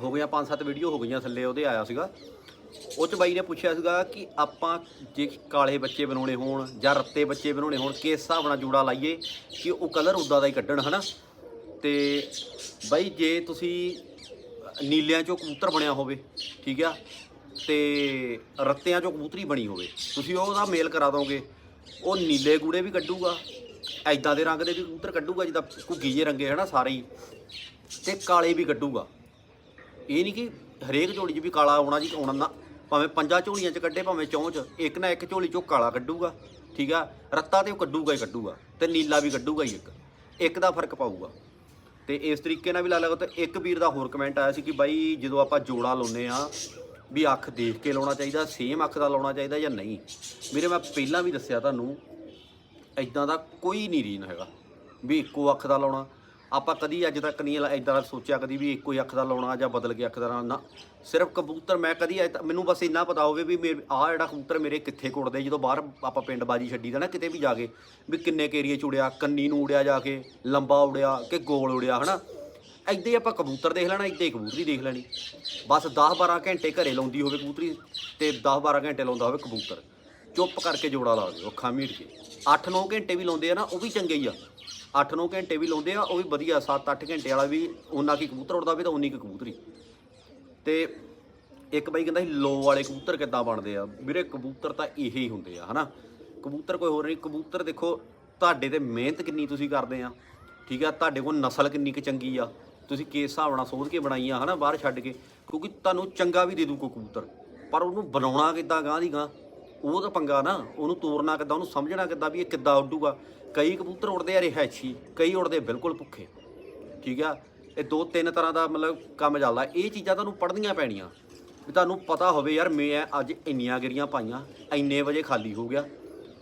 ਹੋ ਗਿਆ ਪੰਜ ਸੱਤ ਵੀਡੀਓ ਹੋ ਗਈਆਂ ਥੱਲੇ, ਉਹਦੇ ਆਇਆ ਸੀਗਾ। ਉਹ ਚ ਬਾਈ ਨੇ ਪੁੱਛਿਆ ਸੀਗਾ ਕਿ ਆਪਾਂ ਜੇ ਕਾਲੇ ਬੱਚੇ ਬਣਾਉਣੇ ਹੋਣ ਜਾਂ ਰੱਤੇ ਬੱਚੇ ਬਣਾਉਣੇ ਹੋਣ, ਕਿਸ ਹਿਸਾਬ ਨਾਲ ਜੋੜਾ ਲਾਈਏ ਕਿ ਉਹ ਕਲਰ ਉਦਾਂ ਦਾ ਹੀ ਕੱਢਣ, ਹਨਾ? ਤੇ ਬਾਈ ਜੇ ਤੁਸੀਂ ਨੀਲਿਆਂ ਚੋਂ ਕਬੂਤਰ ਬਣਿਆ ਹੋਵੇ, ਠੀਕ ਆ, ਤੇ ਰੱਤਿਆਂ ਚੋਂ ਕਬੂਤਰੀ ਬਣੀ ਹੋਵੇ, ਤੁਸੀਂ ਉਹਦਾ ਮੇਲ ਕਰਾ ਦੋਗੇ, ਉਹ ਨੀਲੇ ਗੂੜੇ ਵੀ ਕੱਢੂਗਾ ਐਦਾਂ ਦੇ ਰੰਗ ਦੇ ਵੀ ਕਬੂਤਰ ਕੱਢੂਗਾ, ਜਿੱਦਾਂ ਘੁੱਗੀ ਜੇ ਰੰਗੇ ਹਨਾ ਸਾਰੇ ਹੀ, ਤੇ ਕਾਲੇ ਵੀ ਕੱਢੂਗਾ। ਇਹ ਨਹੀਂ ਕਿ ਹਰੇਕ ਝੋਲੀ 'ਚ ਵੀ ਕਾਲਾ ਆਉਣਾ ਜੀ, ਆਉਣਾ ਨਾ, ਭਾਵੇਂ ਪੰਜਾਂ ਝੋਲੀਆਂ 'ਚ ਕੱਢੇ, ਭਾਵੇਂ ਚੌਂ 'ਚ, ਇੱਕ ਨਾ ਇੱਕ ਝੋਲੀ 'ਚੋਂ ਕਾਲਾ ਕੱਢੂਗਾ, ਠੀਕ ਆ, ਰੱਤਾ ਤੇ ਉਹ ਕੱਢੂਗਾ ਹੀ ਕੱਢੂਗਾ, ਤੇ ਨੀਲਾ ਵੀ ਕੱਢੂਗਾ ਹੀ ਇੱਕ ਇੱਕ ਦਾ ਫ਼ਰਕ ਪਾਊਗਾ। ਤੇ ਇਸ ਤਰੀਕੇ ਨਾਲ ਵੀ ਲਾ ਲਗਾ ਤੇ ਇੱਕ ਵੀਰ ਦਾ ਹੋਰ ਕਮੈਂਟ ਆਇਆ ਸੀ ਕਿ ਬਾਈ ਜਦੋਂ ਆਪਾਂ ਜੋੜਾ ਲਾਉਨੇ ਆ ਵੀ ਅੱਖ ਦੇਖ ਕੇ ਲਾਉਣਾ ਚਾਹੀਦਾ ਸੇਮ ਅੱਖ ਦਾ ਲਾਉਣਾ ਚਾਹੀਦਾ ਜਾਂ ਨਹੀਂ? ਵੀਰੇ ਮੈਂ ਪਹਿਲਾਂ ਵੀ ਦੱਸਿਆ ਤੁਹਾਨੂੰ ਇਦਾਂ ਦਾ ਕੋਈ ਨਹੀਂ ਰੀਨ ਹੈਗਾ ਵੀ ਇੱਕੋ ਅੱਖ ਦਾ ਲਾਉਣਾ। ਆਪਾਂ ਕਦੀ ਅੱਜ ਤੱਕ ਨਹੀਂ ਇਦਾਂ ਦਾ ਸੋਚਿਆ, ਕਦੀ ਵੀ ਇੱਕੋ ਹੀ ਅੱਖ ਦਾ ਲਾਉਣਾ ਜਾਂ ਬਦਲ ਕੇ ਅੱਖ ਦਾ ਲਾਉਣਾ। ਨਾ, ਸਿਰਫ ਕਬੂਤਰ, ਮੈਂ ਕਦੀ ਅੱਜ ਮੈਨੂੰ ਬਸ ਇੰਨਾ ਪਤਾ ਹੋਵੇ ਵੀ ਆਹ ਜਿਹੜਾ ਕਬੂਤਰ ਮੇਰੇ ਕਿੱਥੇ ਕੁੜਦੇ ਜਦੋਂ ਬਾਹਰ ਆਪਾਂ ਪਿੰਡ ਬਾਜੀ ਛੱਡੀ ਦਾ ਨਾ, ਕਿਤੇ ਵੀ ਜਾ ਕੇ, ਵੀ ਕਿੰਨੇ ਕੇਰੀਏ ਚ ਉੜਿਆ, ਕੰਨੀ ਨੂੰ ਉੜਿਆ ਜਾ ਕੇ, ਲੰਬਾ ਉੜਿਆ ਕਿ ਗੋਲ ਉੜਿਆ, ਹਨਾ? ਏਦਾਂ ਹੀ ਆਪਾਂ ਕਬੂਤਰ ਦੇਖ ਲੈਣਾ, ਏਦਾਂ ਹੀ ਕਬੂਤਰੀ ਦੇਖ ਲੈਣੀ। ਬਸ 10 12 ਘੰਟੇ ਘਰੇ ਲਾਉਂਦੀ ਹੋਵੇ ਕਬੂਤਰੀ ਤੇ 10 12 ਘੰਟੇ ਲਾਉਂਦਾ ਹੋਵੇ ਕਬੂਤਰ। ਚੁੱਪ ਕਰਕੇ ਜੋੜਾ ਲਾ ਦਿਓ, ਅੱਖਾਂ ਮੀਟ ਕੇ। 8-9 ਘੰਟੇ ਵੀ ਲਾਉਂਦੇ ਆ ਨਾ, ਉਹ ਵੀ ਚੰਗੇ ਹੀ ਆ। 8-9 ਘੰਟੇ ਵੀ ਲਾਉਂਦੇ ਆ, ਉਹ ਵੀ ਵਧੀਆ 7-8 ਘੰਟੇ ਵਾਲਾ ਵੀ, ਉਹਨਾਂ ਕੀ ਕਬੂਤਰ ਉੜਦਾ ਵੀ ਤਾਂ ਉਨੀ ਕੁ ਕਬੂਤਰੀ। ਤੇ ਇੱਕ ਬਾਈ ਕਹਿੰਦਾ ਸੀ, ਲੋ ਵਾਲੇ ਕਬੂਤਰ ਕਿੱਦਾਂ ਬਣਦੇ ਆ? ਵੀਰੇ, ਕਬੂਤਰ ਤਾਂ ਇਹੇ ਹੀ ਹੁੰਦੇ ਆ, ਹਨਾ? ਕਬੂਤਰ ਕੋਈ ਹੋਰ ਨਹੀਂ ਕਬੂਤਰ ਦੇਖੋ, ਤੁਹਾਡੇ ਤੇ ਮਿਹਨਤ ਕਿੰਨੀ ਤੁਸੀਂ ਕਰਦੇ ਆ, ਠੀਕ ਆ? ਤੁਹਾਡੇ ਕੋਲ ਨਸਲ ਕਿੰਨੀ ਕੁ ਚੰਗੀ ਆ? ਤੁਸੀਂ ਕਿਸ ਹਿਸਾਬ ਨਾਲ ਸੋਧ ਕੇ ਬਣਾਈ ਆ, ਹਨਾ, ਬਾਹਰ ਛੱਡ ਕੇ? ਕਿਉਂਕਿ ਤੁਹਾਨੂੰ ਚੰਗਾ ਵੀ ਦੇ ਦੂ ਕੋਈ ਕਬੂਤਰ, ਪਰ ਉਹਨੂੰ ਬਣਾਉਣਾ ਕਿੱਦਾਂ ਗਾਂ ਦੀ ਗਾਂ ਉਹ ਤਾਂ ਪੰਗਾ ਨਾ, ਉਹਨੂੰ ਤੋਰਨਾ ਕਿੱਦਾਂ, ਉਹਨੂੰ ਸਮਝਣਾ ਕਿੱਦਾਂ ਵੀ ਇਹ ਕਿੱਦਾਂ ਉੱਡੂਗਾ? ਕਈ ਕਬੂਤਰ ਉੜਦੇ ਆ ਰਿਹਾਇਸ਼ੀ, ਕਈ ਉੜਦੇ ਬਿਲਕੁਲ ਭੁੱਖੇ। ਠੀਕ ਆ? ਇਹ ਦੋ ਤਿੰਨ ਤਰ੍ਹਾਂ ਦਾ ਮਤਲਬ ਕੰਮ ਚੱਲਦਾ। ਇਹ ਚੀਜ਼ਾਂ ਤੁਹਾਨੂੰ ਪੜ੍ਹਨੀਆਂ ਪੈਣੀਆਂ। ਵੀ ਤੁਹਾਨੂੰ ਪਤਾ ਹੋਵੇ ਯਾਰ, ਮੈਂ ਅੱਜ ਇੰਨੀਆਂ ਗਿਰੀਆਂ ਪਾਈਆਂ, ਇੰਨੇ ਵਜੇ ਖਾਲੀ ਹੋ ਗਿਆ।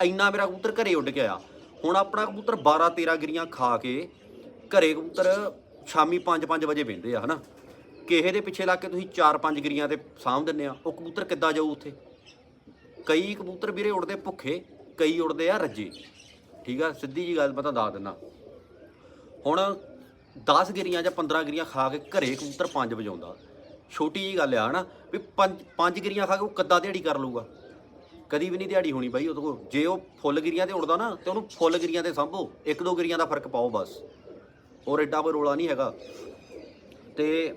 ਇੰਨਾ ਮੇਰਾ ਕਬੂਤਰ ਘਰੇ ਉੱਡ ਕੇ ਆਇਆ। ਹੁਣ ਆਪਣਾ ਕਬੂਤਰ 12 13 ਗਿਰੀਆਂ ਖਾ ਕੇ ਘਰੇ ਕਬੂਤਰ ਸ਼ਾਮੀ 5-5 ਵਜੇ ਬਹਿੰਦੇ ਆ, ਹਨਾ? ਕਿਸੇ ਦੇ ਪਿੱਛੇ ਲੱਗ ਕੇ ਤੁਸੀਂ 4-5 ਗਿਰੀਆਂ ਤੇ ਸਾਂਭ ਦਿੰਦੇ ਆ। ਉਹ ਕਬੂਤਰ ਕਿੱਦਾਂ ਜਾਊ ਉੱਥੇ? ਕਈ ਕਬੂਤਰ ਵੀਰੇ ਉੜਦੇ ਭੁੱਖੇ, ਕਈ ਉੜਦੇ ਆ ਰੱਜੇ। ਠੀਕ ਆ? ਸਿੱਧੀ ਜੀ ਗੱਲ ਮੈਂ ਤੁਹਾਨੂੰ ਦੱਸ ਦਿੰਦਾ। ਹੁਣ 10 ਗਿਰੀਆਂ ਜਾਂ 15 ਗਿਰੀਆਂ ਖਾ ਕੇ ਘਰੇ ਕਬੂਤਰ 5 ਵਜਾਉਂਦਾ ਛੋਟੀ ਜੀ ਗੱਲ ਆ, ਹਨਾ? ਵੀ 5 5 ਗਿਰੀਆਂ ਖਾ ਕੇ ਉਹ ਕੱਦਾ ਦਿਹਾੜੀ ਕਰ ਲੂਗਾ ਕਦੀ ਵੀ ਨਹੀਂ ਦਿਹਾੜੀ ਹੋਣੀ ਬਾਈ ਉਹਦੇ ਕੋਲ। ਜੇ ਉਹ ਫੁੱਲ ਗਿਰੀਆਂ ਤੇ ਉੜਦਾ ਨਾ, ਤੇ ਉਹਨੂੰ ਫੁੱਲ ਗਿਰੀਆਂ ਤੇ ਸੰਭੋ। ਇੱਕ ਦੋ ਗਿਰੀਆਂ ਦਾ ਫ਼ਰਕ ਪਾਓ ਬਸ। ਹੋਰ ਐਡਾ ਕੋਈ ਰੋਲਾ ਨਹੀਂ ਹੈਗਾ। ਤੇ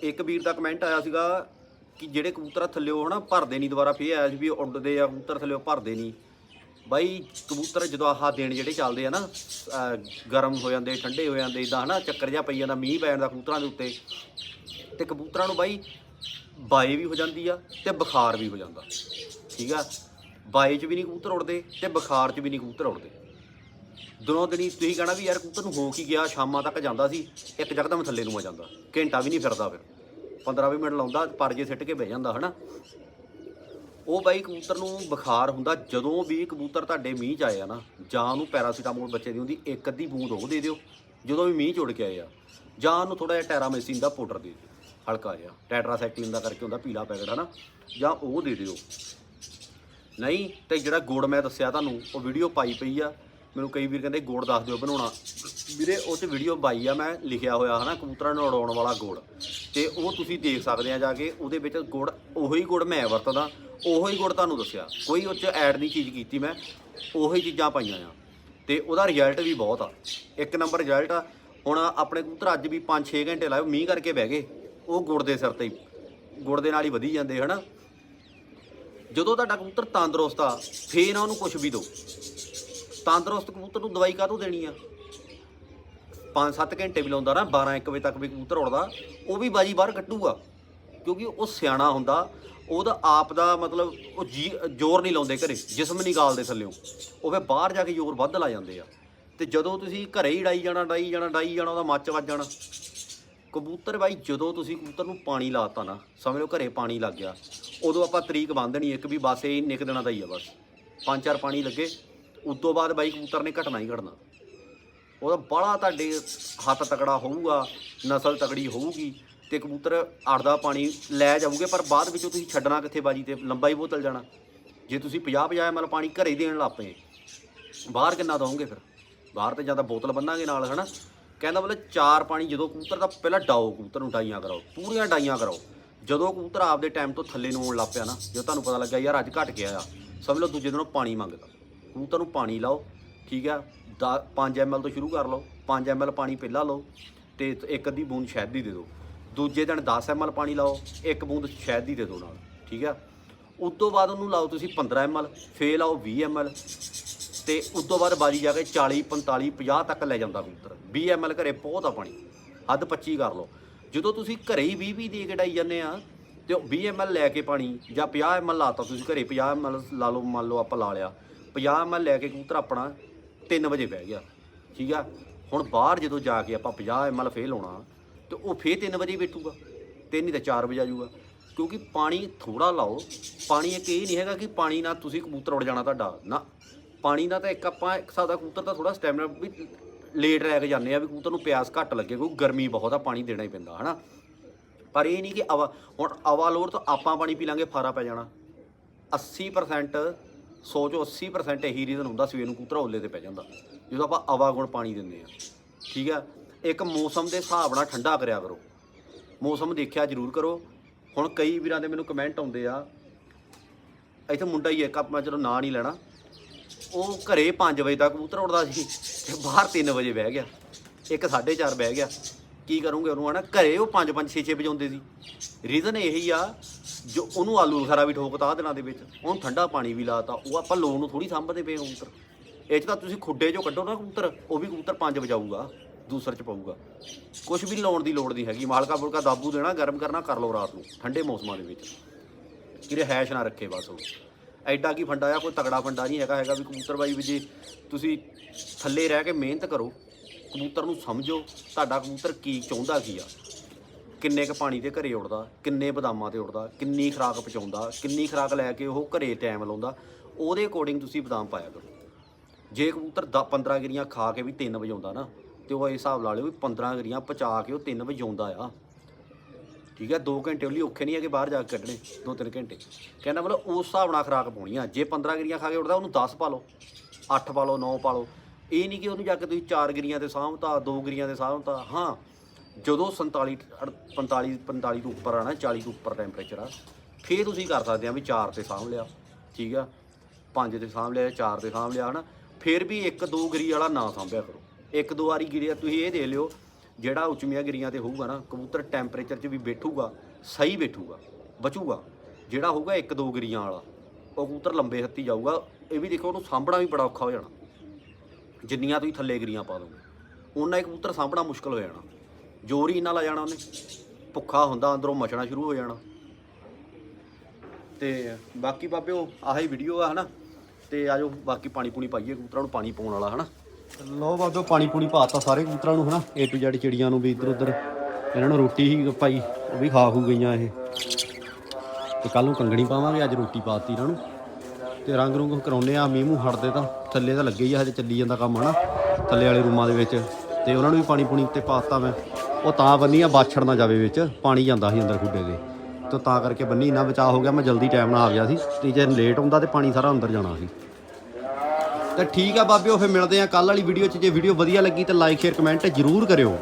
ਇੱਕ ਵੀਰ ਦਾ ਕਮੈਂਟ ਆਇਆ ਸੀਗਾ ਕਿ ਜਿਹੜੇ ਕਬੂਤਰ ਥੱਲਿਓ ਹਨਾ, ਭਰਦੇ ਨਹੀਂ ਦੁਬਾਰਾ, ਫੇਰ ਆਇਆ ਸੀ ਵੀ ਉੱਡਦੇ ਆ, ਕਬੂਤਰ ਥੱਲਿਓ ਭਰਦੇ ਨਹੀਂ। ਬਾਈ ਕਬੂਤਰ ਜਦੋਂ ਆਹ ਦਿਨ ਜਿਹੜੇ ਚੱਲਦੇ ਆ ਨਾ, ਅਹ, ਗਰਮ ਹੋ ਜਾਂਦੇ, ਠੰਡੇ ਹੋ ਜਾਂਦੇ ਇਦਾਂ ਹਨਾ, ਚੱਕਰ ਜਿਹਾ ਪਈ ਜਾਂਦਾ ਮੀਂਹ ਪੈ ਜਾਂਦਾ ਕਬੂਤਰਾਂ ਦੇ ਉੱਤੇ। ਤੇ ਕਬੂਤਰਾਂ ਨੂੰ ਬਾਈ ਬਾਏ ਵੀ ਹੋ ਜਾਂਦੀ ਆ ਤੇ ਬੁਖਾਰ ਵੀ ਹੋ ਜਾਂਦਾ। ਠੀਕ ਆ? ਬਾਏ 'ਚ ਵੀ ਨਹੀਂ ਕਬੂਤਰ ਉੜਦੇ ਤੇ ਬੁਖਾਰ 'ਚ ਵੀ ਨਹੀਂ ਕਬੂਤਰ ਉੜਦੇ ਦੋਨੋਂ ਦਿਨੀ ਤੁਸੀਂ ਕਹਣਾ ਵੀ ਯਾਰ ਕਬੂਤਰ ਨੂੰ ਹੋ ਕੀ ਗਿਆ, ਸ਼ਾਮਾਂ ਤੱਕ ਜਾਂਦਾ ਸੀ, ਇੱਕ ਜਗਦਮ ਥੱਲੇ ਨੂੰ ਆ ਜਾਂਦਾ। ਘੰਟਾ ਵੀ ਨਹੀਂ ਫਿਰਦਾ ਫਿਰ। 15-20 ਮਿੰਟ ਲਾਉਂਦਾ ਪਰ ਜੇ ਸਿੱਟ ਕੇ ਬਹਿ ਜਾਂਦਾ, ਹਨਾ? ਉਹ ਬਾਈ ਕਬੂਤਰ ਨੂੰ ਬੁਖਾਰ ਹੁੰਦਾ ਜਦੋਂ ਵੀ ਕਬੂਤਰ ਤੁਹਾਡੇ ਮੀਂਹ ਚ ਆਏ ਆ ਨਾ, ਜਾਂ ਉਹਨੂੰ ਪੈਰਾਸੀਟਾਮੋਲ ਬੱਚੇ ਦੀ ਹੁੰਦੀ, ਇੱਕ ਅੱਧੀ ਬੂੰਦ ਉਹ ਦੇ ਦਿਓ, ਜਦੋਂ ਵੀ ਮੀਂਹ ਚੁੜ ਕੇ ਆਏ ਆ। ਜਾਂ ਉਹਨੂੰ ਥੋੜਾ ਜਿਹਾ ਟੈਰਾਮੈਸਿਨ ਦਾ ਪਾਊਡਰ ਦੇ ਦਿਓ, ਹਲਕਾ ਜਿਹਾ ਟੈਟਰਾਸਾਈਕਲਿਨ ਦਾ ਕਰਕੇ ਹੁੰਦਾ ਪੀਲਾ ਪੈਕਟ, ਹਨਾ? ਜਾਂ ਉਹ ਦੇ ਦਿਓ। ਨਹੀਂ, ਤੇ ਜਿਹੜਾ ਗੁੜ ਮੈਂ ਦੱਸਿਆ ਤੁਹਾਨੂੰ, ਉਹ ਵੀਡੀਓ ਪਾਈ ਪਈ ਆ, ਮੈਨੂੰ ਕਈ ਵੀਰ ਕਹਿੰਦੇ ਗੁੜ ਦੱਸ ਦਿਓ ਬਣਾਉਣਾ। ਵੀਰੇ, ਉਹ 'ਚ ਵੀਡੀਓ ਪਾਈ ਆ ਮੈਂ, ਲਿਖਿਆ ਹੋਇਆ, ਹਨਾ, ਕਬੂਤਰਾਂ ਨੂੰ ਉਡਾਉਣ ਵਾਲਾ ਗੁੜ। ਤੇ ਉਹ ਤੁਸੀਂ ਦੇਖ ਸਕਦੇ ਆ ਜਾ ਕੇ, ਉਹਦੇ ਵਿੱਚ ਗੁੜ, ਉਹੀ ਗੁੜ ਮੈਂ ਵਰਤਦਾ। ਉਹੀ ਗੁੜ ਤੁਹਾਨੂੰ ਦੱਸਿਆ। ਕੋਈ ਉਹ 'ਚ ਐਡ ਨਹੀਂ ਚੀਜ਼ ਕੀਤੀ ਮੈਂ। ਉਹੀ ਚੀਜ਼ਾਂ ਪਾਈਆਂ ਆ। ਤੇ ਉਹਦਾ ਰਿਜ਼ਲਟ ਵੀ ਬਹੁਤ ਆ। ਇੱਕ ਨੰਬਰ ਰਿਜ਼ਲਟ ਆ। ਹੁਣ ਆਪਣੇ ਕਬੂਤਰ ਅੱਜ ਵੀ 5-6 ਘੰਟੇ ਲਾਏ ਮੀਂਹ ਕਰਕੇ ਬਹਿ ਗਏ। ਉਹ ਗੁੜ ਦੇ ਸਿਰ ਤੇ ਗੁੜ ਦੇ ਨਾਲ ਹੀ ਵਧੀ ਜਾਂਦੇ, ਹਨਾ? ਜਦੋਂ ਤੁਹਾਡਾ ਕਬੂਤਰ ਤੰਦਰੁਸਤ ਆ, ਫੇਰ ਨਾ ਉਹਨੂੰ ਕੁਝ ਵੀ ਦਿਓ। ਤੰਦਰੁਸਤ ਕਬੂਤਰ ਨੂੰ ਦਵਾਈ ਕਾਹਤੋਂ ਦੇਣੀ ਆ? 5-7 ਘੰਟੇ ਵੀ ਲਾਉਂਦਾ ਨਾ 12-1 ਵਜੇ ਤੱਕ ਵੀ ਕਬੂਤਰ ਉੜਦਾ, ਉਹ ਵੀ ਬਾਜੀ ਬਾਹਰ ਕੱਢੂਗਾ। ਕਿਉਂਕਿ ਉਹ ਸਿਆਣਾ ਹੁੰਦਾ ਉਹਦਾ ਆਪ ਦਾ ਮਤਲਬ ਉਹ ਜੀ ਜ਼ੋਰ ਨਹੀਂ ਲਾਉਂਦੇ ਘਰੇ, ਜਿਸਮ ਨਹੀਂ ਗਾਲਦੇ ਥੱਲਿਓਂ। ਉਹ ਫੇ ਬਾਹਰ ਜਾ ਕੇ ਜ਼ੋਰ ਵੱਧ ਲਾ ਜਾਂਦੇ ਆ। ਤੇ ਜਦੋਂ ਤੁਸੀਂ ਘਰੇ ਹੀ ਡਾਈ ਜਾਣਾ ਡਾਈ ਜਾਣਾ ਡਾਈ ਜਾਣਾ, ਉਹਦਾ ਮੱਚ ਵੱਜ ਜਾਣਾ। ਕਬੂਤਰ ਬਾਈ, ਜਦੋਂ ਤੁਸੀਂ ਕਬੂਤਰ ਨੂੰ ਪਾਣੀ ਲਾਤਾ ਨਾ, ਸਮਝ ਲਓ ਘਰੇ ਪਾਣੀ ਲੱਗ ਗਿਆ, ਉਦੋਂ ਆਪਾਂ ਤਰੀਕ ਬੰਨ੍ਹਣੀ ਇੱਕ ਵੀ ਬਸ ਇਹ ਨਿਕ ਦੇਣਾ ਦਾ ਹੀ ਆ ਬਸ। ਪੰਜ ਚਾਰ ਪਾਣੀ ਲੱਗੇ, ਉਸ ਤੋਂ ਬਾਅਦ ਬਾਈ ਕਬੂਤਰ ਨੇ ਘਟਣਾ ਹੀ ਘਟਣਾ ਉਹਦਾ ਬੜਾ ਤੁਹਾਡੇ ਹੱਥ ਤਕੜਾ ਹੋਊਗਾ, ਨਸਲ ਤਕੜੀ ਹੋਊਗੀ ਤੇ ਕਬੂਤਰ ਅੜਦਾ ਪਾਣੀ ਲੈ ਜਾਊਗੇ, ਪਰ ਬਾਅਦ ਵਿੱਚੋਂ ਤੁਸੀਂ ਛੱਡਣਾ ਕਿੱਥੇ ਬਾਜੀ ਤੇ ਲੰਬਾ ਹੀ ਬੋਤਲ ਜਾਣਾ। ਜੇ ਤੁਸੀਂ 50 50 ml ਪਾਣੀ ਘਰੇ ਹੀ ਦੇਣ ਲੱਪੇ ਬਾਹਰ ਕਿੰਨਾ ਦਵੋਗੇ ਫਿਰ? ਬਾਹਰ ਤੇ ਜਾਂ ਤਾਂ ਬੋਤਲ ਬੰਨਾਂਗੇ ਨਾਲ, ਹਨਾ? ਕਹਿੰਦਾ ਮਤਲਬ ਚਾਰ ਪਾਣੀ, ਜਦੋਂ ਕਬੂਤਰ ਦਾ ਪਹਿਲਾਂ ਡਾਓ, ਕਬੂਤਰ ਨੂੰ ਡਾਈਆਂ ਕਰਾਓ, ਪੂਰੀਆਂ ਡਾਈਆਂ ਕਰਾਓ। ਜਦੋਂ ਕਬੂਤਰ ਆਪਦੇ ਟਾਈਮ ਤੋਂ ਥੱਲੇ ਨੂੰ ਆਉਣ ਲੱਗ ਪਿਆ ਨਾ, ਜਦੋਂ ਤੁਹਾਨੂੰ ਪਤਾ ਲੱਗਾ ਯਾਰ ਅੱਜ ਘਟ ਗਿਆ ਆ, ਸਮਝ ਲਓ ਦੂਜੇ ਦਿਨੋਂ ਪਾਣੀ ਮੰਗਦਾ। ਕਬੂਤਰ ਨੂੰ ਪਾਣੀ ਲਾਓ, ਠੀਕ ਆ 5 ml ਤੋਂ ਸ਼ੁਰੂ ਕਰ ਲਓ 5 ml ਪਾਣੀ ਪਹਿਲਾਂ ਲਓ, ਤੇ ਇੱਕ ਅੱਧੀ ਬੂੰਦ ਸ਼ਹਿਦ ਦੀ ਦੇ ਦਿਓ। ਦੂਜੇ ਦਿਨ 10 ml ਪਾਣੀ ਲਾਓ, ਇੱਕ ਬੂੰਦ ਸ਼ਹਿਦ ਦੀ ਦੇ ਦਿਓ ਨਾਲ, ਠੀਕ ਆ? ਉਸ ਤੋਂ ਬਾਅਦ ਉਹਨੂੰ ਲਾਓ ਤੁਸੀਂ 15 ml ਫੇਰ ਲਾਓ 20 ml ਤੇ ਉਸ ਤੋਂ ਬਾਅਦ ਬਾਜੀ ਜਾ ਕੇ 40 45 50 ਤੱਕ ਲੈ ਜਾਂਦਾ ਕਬੂਤਰ। 20 ml ਘਰੇ ਬਹੁਤ ਆ ਪਾਣੀ, ਹੱਦ 25 ਕਰ ਲਓ। ਜਦੋਂ ਤੁਸੀਂ ਘਰੇ ਹੀ 20 20 ਦੇ ਕੇ ਡਾਈ ਜਾਂਦੇ ਆ, ਤੇ ਉਹ 20 ml ਲੈ ਕੇ ਪਾਣੀ ਜਾਂ 50 ml ਲਾਤਾ ਤੁਸੀਂ ਘਰੇ 50 ml ਲਾ ਲਓ, ਮੰਨ ਲਓ ਆਪਾਂ ਲਾ ਲਿਆ 50 ml ਲੈ ਕੇ ਕਬੂਤਰ ਆਪਣਾ 3 ਵਜੇ ਬਹਿ ਗਿਆ, ਠੀਕ ਆ? ਹੁਣ ਬਾਹਰ ਜਦੋਂ ਜਾ ਕੇ ਆਪਾਂ 50 ml ਫੇਲ ਲਾਉਣਾ ਤੇ ਉਹ ਫੇਰ 3 ਵਜੇ ਬੈਠੂਗਾ 3 ਨਹੀਂ ਤਾਂ 4 ਵਜੇ ਆ ਜਾਊਗਾ। ਕਿਉਂਕਿ ਪਾਣੀ ਥੋੜਾ ਲਾਓ, ਪਾਣੀ ਇੱਕ ਇਹ ਨਹੀਂ ਹੈਗਾ ਕਿ ਪਾਣੀ ਨਾਲ ਤੁਸੀਂ ਕਬੂਤਰ ਉੜ ਜਾਣਾ ਤੁਹਾਡਾ, ਨਾ। ਪਾਣੀ ਦਾ ਤਾਂ ਇੱਕ ਆਪਾਂ ਇੱਕ ਹਿਸਾਬ ਕਬੂਤਰ ਦਾ ਥੋੜਾ ਸਟੈਮਿਨਾ ਵੀ ਲੇਟ ਰਹਿ ਕੇ ਜਾਂਦੇ ਆ ਵੀ ਕਬੂਤਰ ਨੂੰ ਪਿਆਸ ਘੱਟ ਲੱਗੇ, ਕਿਉਂਕਿ ਗਰਮੀ ਬਹੁਤ ਆ, ਪਾਣੀ ਦੇਣਾ ਹੀ ਪੈਂਦਾ, ਹਨਾ। ਪਰ ਇਹ ਨਹੀਂ ਕਿ ਅਵਾ, ਹੁਣ ਅਵਾ ਲੋਰ ਤੋਂ ਆਪਾਂ ਪਾਣੀ ਪੀ ਲਾਂਗੇ, ਫਾਰਾ ਪੈ ਜਾਣਾ। 80% 100 ਚੋਂ 80% ਇਹੀ ਰੀਜ਼ਨ ਹੁੰਦਾ, ਸਵੇਰ ਨੂੰ ਕਬੂਤਰ ਓਲੇ ਤੇ ਪੈ ਜਾਂਦਾ। ਜਦੋਂ ਆਪਾਂ ਅਵਾ ਗੁਣ ਪਾਣੀ ਦਿੰਦੇ ਆ, ਠੀਕ ਆ? ਇੱਕ ਮੌਸਮ ਦੇ ਹਿਸਾਬ ਨਾਲ ਠੰਡਾ ਕਰਿਆ ਕਰੋ। ਮੌਸਮ ਦੇਖਿਆ ਜ਼ਰੂਰ ਕਰੋ। ਹੁਣ ਕਈ ਵੀਰਾਂ ਦੇ ਮੈਨੂੰ ਕਮੈਂਟ ਆਉਂਦੇ ਆ, ਇੱਥੇ ਮੁੰਡਾ ਹੀ ਇੱਕ ਆਪਾਂ ਚਲੋ ਨਾਂ ਨਹੀਂ ਲੈਣਾ। ਉਹ ਘਰੇ 5 ਵਜੇ ਤੱਕ ਕਬੂਤਰ ਉੜਦਾ ਸੀ ਤੇ ਬਾਹਰ 3 ਵਜੇ ਬਹਿ ਗਿਆ। ਇੱਕ 4:30 ਬਹਿ ਗਿਆ। ਕੀ ਕਰੂੰਗੇ ਉਹਨੂੰ ਹਨਾ? ਘਰੇ ਉਹ 5 5 6 6 ਵਜਾਉਂਦੇ ਸੀ। ਰੀਜ਼ਨ ਇਹੀ ਆ, ਜੋ ਉਹਨੂੰ ਆਲੂ ਬਖਾਰਾ ਵੀ ਠੋਕਤਾ ਆਹ ਦਿਨਾਂ ਦੇ ਵਿੱਚ, ਉਹਨੂੰ ਠੰਡਾ ਪਾਣੀ ਵੀ ਲਾਤਾ, ਉਹ ਆਪਾਂ ਲੋਨ ਨੂੰ ਥੋੜੀ ਸਾਂਭਦੇ ਪਏ ਕਬੂਤਰ। ਇਹ 'ਚ ਤਾਂ ਤੁਸੀਂ ਖੁੱਡੇ 'ਚੋਂ ਕੱਢੋ ਨਾ ਕਬੂਤਰ, ਉਹ ਵੀ ਕਬੂਤਰ 5 ਵਜਾਊਗਾ। ਦੂਸਰ 'ਚ ਪਊਗਾ। ਕੁਝ ਵੀ ਲਾਉਣ ਦੀ ਲੋੜ ਨਹੀਂ ਹੈਗੀ। ਮਾਲਕਾ ਫੁਲਕਾ ਦਾਬੂ ਦੇਣਾ, ਗਰਮ ਕਰਨਾ, ਕਰ ਲਓ ਰਾਤ ਨੂੰ। ਠੰਡੇ ਮੌਸਮਾਂ ਦੇ ਵਿੱਚ। ਕਿ ਰਹਿਸ਼ ਨਾ ਰੱਖੇ ਬਸ ਉਹ। ਐਡਾ ਕੀ ਫੰਡਾ ਆ, ਕੋਈ ਤਗੜਾ ਫੰਡਾ ਨਹੀਂ ਹੈਗਾ ਹੈਗਾ ਵੀ ਕਬੂਤਰ ਬਾਈ ਵੀ ਜੇ ਤੁਸੀਂ ਥੱਲੇ ਰਹਿ ਕੇ ਮਿਹਨਤ ਕਰੋ, ਕਬੂਤਰ ਨੂੰ ਸਮਝੋ, ਤੁਹਾਡਾ ਕਬੂਤਰ ਕੀ ਚਾਹੁੰਦਾ ਕੀ ਆ? ਕਿੰਨੇ ਕ ਪਾਣੀ ਤੇ ਘਰੇ ਉੜਦਾ ਕਿੰਨੇ ਬਦਾਮਾਂ ਤੇ ਉੜਦਾ ਕਿੰਨੀ ਖਰਾਕ ਪਚਾਉਂਦਾ ਕਿੰਨੀ ਖਰਾਕ ਲੈ ਕੇ ਉਹ ਘਰੇ ਟਾਈਮ ਲਾਉਂਦਾ, ਉਹਦੇ ਅਕੋਰਡਿੰਗ ਤੁਸੀਂ ਬਦਾਮ ਪਾਇਆ ਕਰੋ। ਜੇ ਕਬੂਤਰ 15 ਗਿਰੀਆਂ ਖਾ ਕੇ ਵੀ 3 ਵਜਾਉਂਦਾ ਨਾ ਤੇ ਉਹ ਇਹ ਹਿਸਾਬ ਲਾ ਲਿਓ ਵੀ 15 ਗਿਰੀਆਂ ਪਚਾ ਕੇ ਉਹ 3 ਵਜਾਉਂਦਾ ਆ। ਠੀਕ ਹੈ 2 ਘੰਟੇ ਉਹਲੀ ਔਖੇ ਨਹੀਂ ਹੈਗੇ ਬਾਹਰ ਜਾ ਕੇ ਕੱਢਣੇ 2-3 ਘੰਟੇ। ਕਹਿੰਦਾ ਮਤਲਬ ਉਸ ਹਿਸਾਬ ਨਾਲ ਖਰਾਕ ਪਾਉਣੀ ਆ। ਜੇ 15 ਗਿਰੀਆਂ ਖਾ ਕੇ ਉੱਠਦਾ, ਉਹਨੂੰ 10 ਪਾ ਲਓ 8 ਪਾ ਲਓ 9 ਪਾ ਲਓ। ਇਹ ਨਹੀਂ ਕਿ ਉਹਨੂੰ ਜਾ ਕੇ ਤੁਸੀਂ 4 ਗਿਰੀਆਂ ਤੇ ਸਾਂਭਤਾ 2 ਗਿਰੀਆਂ ਤੇ। ਸਾਂਭਤਾ ਹਾਂ, ਜਦੋਂ 47 ਅੜ- 45 45 ਤੋਂ ਉੱਪਰ ਆ ਨਾ 40 ਤੋਂ ਉੱਪਰ ਟੈਂਪਰੇਚਰ ਆ, ਫੇਰ ਤੁਸੀਂ ਕਰ ਸਕਦੇ ਆ ਵੀ 4 ਤੇ ਸਾਂਭ ਲਿਆ, ਠੀਕ ਆ। 5 ਤੇ ਸਾਂਭ ਲਿਆ 4 ਤੇ ਸਾਂਭ ਲਿਆ, ਹਨਾ। ਫੇਰ ਵੀ 1 2 ਗਿਰੀ ਵਾਲਾ ਨਾ ਸਾਂਭਿਆ ਕਰੋ। ਇੱਕ ਦੋ ਵਾਰੀ ਗਿਰਿਆ, ਤੁਸੀਂ ਇਹ ਦੇ ਲਿਓ, ਜਿਹੜਾ ਉੱਚਮੀਆਂ ਗਿਰੀਆਂ ਤੇ ਹੋਊਗਾ ਨਾ, ਕਬੂਤਰ ਟੈਂਪਰੇਚਰ 'ਚ ਵੀ ਬੈਠੂਗਾ, ਸਹੀ ਬੈਠੂਗਾ, ਬਚੂਗਾ। ਜਿਹੜਾ ਹੋਊਗਾ ਇੱਕ ਦੋ ਗਿਰੀਆਂ ਵਾਲਾ, ਉਹ ਕਬੂਤਰ ਲੰਬੇ ਹੱਥੀ ਜਾਊਗਾ, ਇਹ ਵੀ ਦੇਖੋ, ਉਹਨੂੰ ਸਾਂਭਣਾ ਵੀ ਬੜਾ ਔਖਾ ਹੋ ਜਾਣਾ। ਜਿੰਨੀਆਂ ਤੁਸੀਂ ਥੱਲੇ ਗਿਰੀਆਂ ਪਾ ਦੋਗੇ ਉਹਨਾਂ ਹੀ ਕਬੂਤਰ ਸਾਂਭਣਾ ਮੁਸ਼ਕਲ ਹੋ ਜਾਣਾ। ਜ਼ੋਰ ਹੀ ਇੰਨਾ ਲਾ ਜਾਣਾ ਉਹਨੇ, ਭੁੱਖਾ ਹੁੰਦਾ, ਅੰਦਰੋਂ ਮਚਣਾ ਸ਼ੁਰੂ ਹੋ ਜਾਣਾ। ਤੇ ਬਾਕੀ ਬਾਬਿਓ, ਆਹੀ ਵੀਡੀਓ ਆ, ਹਨਾ? ਤੇ ਆਜੋ, ਬਾਕੀ ਪਾਣੀ ਪੂਣੀ ਪਾਈਏ, ਕਬੂਤਰਾਂ ਨੂੰ ਪਾਣੀ ਪਾਉਣ ਵਾਲਾ, ਹਨਾ? ਲੋ ਬਾਬਿਓ ਪਾਣੀ ਪੂਣੀ ਪਾਤਾ ਸਾਰੇ ਕਬੂਤਰਾਂ ਨੂੰ, ਹਨਾ? ਏ ਟੂ ਜ਼ੈਡ ਚਿੜੀਆਂ ਨੂੰ ਵੀ ਇੱਧਰ ਉੱਧਰ। ਇਹਨਾਂ ਨੂੰ ਰੋਟੀ ਹੀ ਪਾਈ ਉਹ ਵੀ ਖਾ ਖੂ ਗਈਆਂ ਇਹ। ਤੇ ਕੱਲ ਨੂੰ ਕੰਗਣੀ ਪਾਵਾਂਗੇ, ਅੱਜ ਰੋਟੀ ਪਾਤੀ ਇਹਨਾਂ ਨੂੰ। ਤੇ ਰੰਗ ਰੁੰਗ ਕਰਾਉਨੇ ਆ, ਮੀਂਹ ਮੂੰਹ ਹਟਦੇ ਤਾਂ। ਥੱਲੇ ਤਾਂ ਲੱਗੇ ਹੀ ਆ, ਹਜੇ ਚੱਲੀ ਜਾਂਦਾ ਕੰਮ, ਹਨਾ? ਥੱਲੇ ਵਾਲੇ ਰੂਮਾਂ ਦੇ ਵਿੱਚ। ਤੇ ਉਹਨਾਂ ਨੂੰ ਵੀ ਪਾਣੀ ਪੂਣੀ ਉੱਤੇ ਪਾਤਾ ਮੈਂ। ਉਹ ਤਾਂ ਬੰਨੀ ਆ, ਬਾਛੜ ਨਾ ਜਾਵੇ ਵਿੱਚ। ਪਾਣੀ ਜਾਂਦਾ ਸੀ ਅੰਦਰ ਖੁੱਡੇ ਦੇ। ਤੇ ਤਾਂ ਕਰਕੇ ਬੰਨੀ ਇੰਨਾ ਬਚਾਅ ਹੋ ਗਿਆ, ਮੈਂ ਜਲਦੀ ਟਾਈਮ ਨਾਲ ਆ ਗਿਆ ਸੀ। ਤੇ ਜੇ ਲੇਟ ਹੁੰਦਾ ਤੇ ਪਾਣੀ ਸਾਰਾ ਅੰਦਰ ਜਾਣਾ ਸੀ। ਤੇ ਠੀਕ ਆ ਬਾਬਿਓ, ਫਿਰ ਮਿਲਦੇ ਆ ਕੱਲ ਵਾਲੀ ਵੀਡੀਓ 'ਚ। ਜੇ ਵੀਡੀਓ ਵਧੀਆ ਲੱਗੀ ਤਾਂ ਲਾਈਕ ਸ਼ੇਅਰ ਕਮੈਂਟ ਜ਼ਰੂਰ ਕਰਿਓ।